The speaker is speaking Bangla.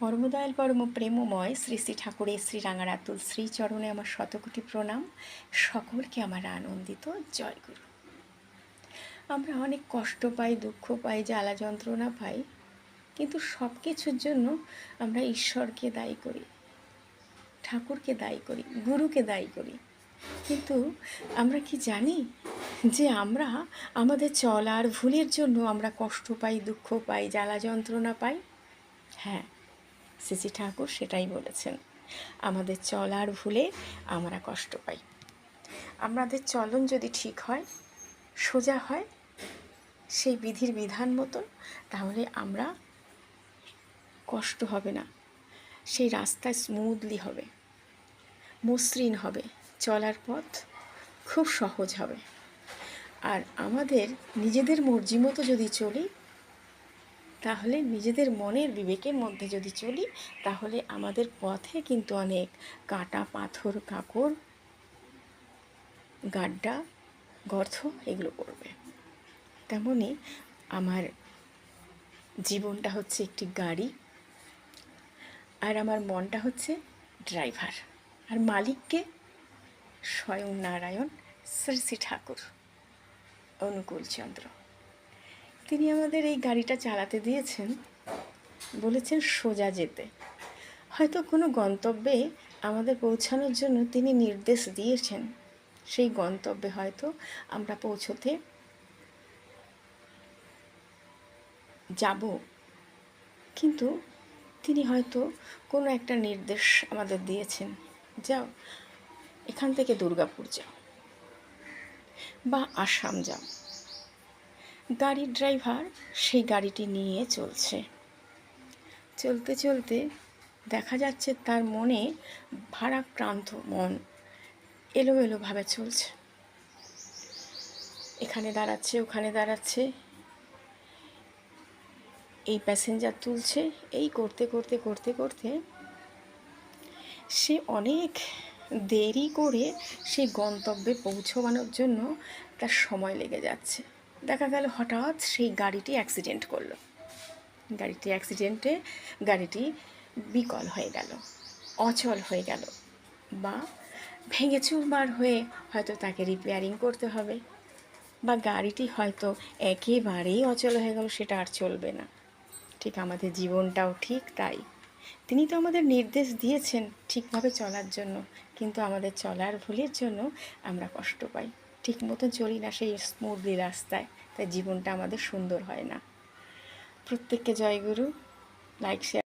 পরমদয়াল পরম প্রেমময় শ্রী শ্রী ঠাকুরের শ্রী রাঙারাতুল শ্রীচরণে আমার শতকোটি প্রণাম। সকলকে আমার আনন্দিত জয়গুরু আমরা অনেক কষ্ট পাই, দুঃখ পাই, জ্বালা যন্ত্রণা পাই, কিন্তু সব কিছুর জন্য আমরা ঈশ্বরকে দায়ী করি, ঠাকুরকে দায়ী করি, গুরুকে দায়ী করি। কিন্তু আমরা কি জানি যে আমরা আমাদের চলার ভুলের জন্য আমরা কষ্ট পাই, দুঃখ পাই, জ্বালা যন্ত্রণা পাই? হ্যাঁ সিসি ঠাকুর সেটাই বলেছেন। আমাদের চলার ভুলে আমরা কষ্ট পাই। আমাদের চলন যদি ঠিক হয়, সোজা হয়, সেই বিধির বিধান মতন, তাহলে আমরা কষ্ট হবে না। সেই রাস্তায় স্মুথলি হবে। মসৃণ হবে। চলার পথ খুব সহজ হবে। আর আমাদের নিজেদের মর্জি মতো যদি চলি তাহলে নিজেদের মনের বিবেকের মধ্যে যদি চলি, তাহলে আমাদের পথে কিন্তু অনেক কাটা, পাথর কাকড় গাড্ডা গর্থ এগুলো পড়বে। তেমনই আমার জীবনটা হচ্ছে একটি গাড়ি আর আমার মনটা হচ্ছে ড্রাইভার আর মালিককে স্বয়ং নারায়ণ শ্রী শ্রী ঠাকুর অনুকূলচন্দ্র তিনি আমাদের এই গাড়িটা চালাতে দিয়েছেন। বলেছেন সোজা যেতে। হয়তো কোনো গন্তব্যে আমাদের পৌঁছানোর জন্য তিনি নির্দেশ দিয়েছেন। সেই গন্তব্যে হয়তো আমরা পৌঁছতে যাব। কিন্তু তিনি হয়তো কোনো একটা নির্দেশ আমাদের দিয়েছেন, যাও, এখান থেকে দুর্গাপুর যাও বা আসাম যাও। গাড়ির ড্রাইভার সেই গাড়িটি নিয়ে চলছে। চলতে চলতে দেখা যাচ্ছে তার মনে ভারাক্রান্ত মন এলোমেলোভাবে চলছে। এখানে দাঁড়াচ্ছে, ওখানে দাঁড়াচ্ছে। এই প্যাসেঞ্জার তুলছে। এই করতে করতে করতে করতে সে অনেক দেরি করে সেই গন্তব্যে পৌঁছবানোর জন্য তার সময় লেগে যাচ্ছে। দেখা গেল হঠাৎ সেই গাড়িটি অ্যাক্সিডেন্ট করল। গাড়িটি অ্যাক্সিডেন্টে গাড়িটি বিকল হয়ে গেল, অচল হয়ে গেল বা ভেঙে চুরমার হয়ে হয়তো তাকে রিপেয়ারিং করতে হবে বা গাড়িটি হয়তো একেবারেই অচল হয়ে গেল, সেটা আর চলবে না। ঠিক আমাদের জীবনটাও ঠিক তাই। তিনি তো আমাদের নির্দেশ দিয়েছেন ঠিকভাবে চলার জন্য, কিন্তু আমাদের চলার ভুলের জন্য আমরা কষ্ট পাই। ঠিক মতো চলি না সেই স্মুথলি রাস্তায়। তাই জীবনটা আমাদের সুন্দর হয় না। প্রত্যেককে জয়গুরু লাইক শেয়ার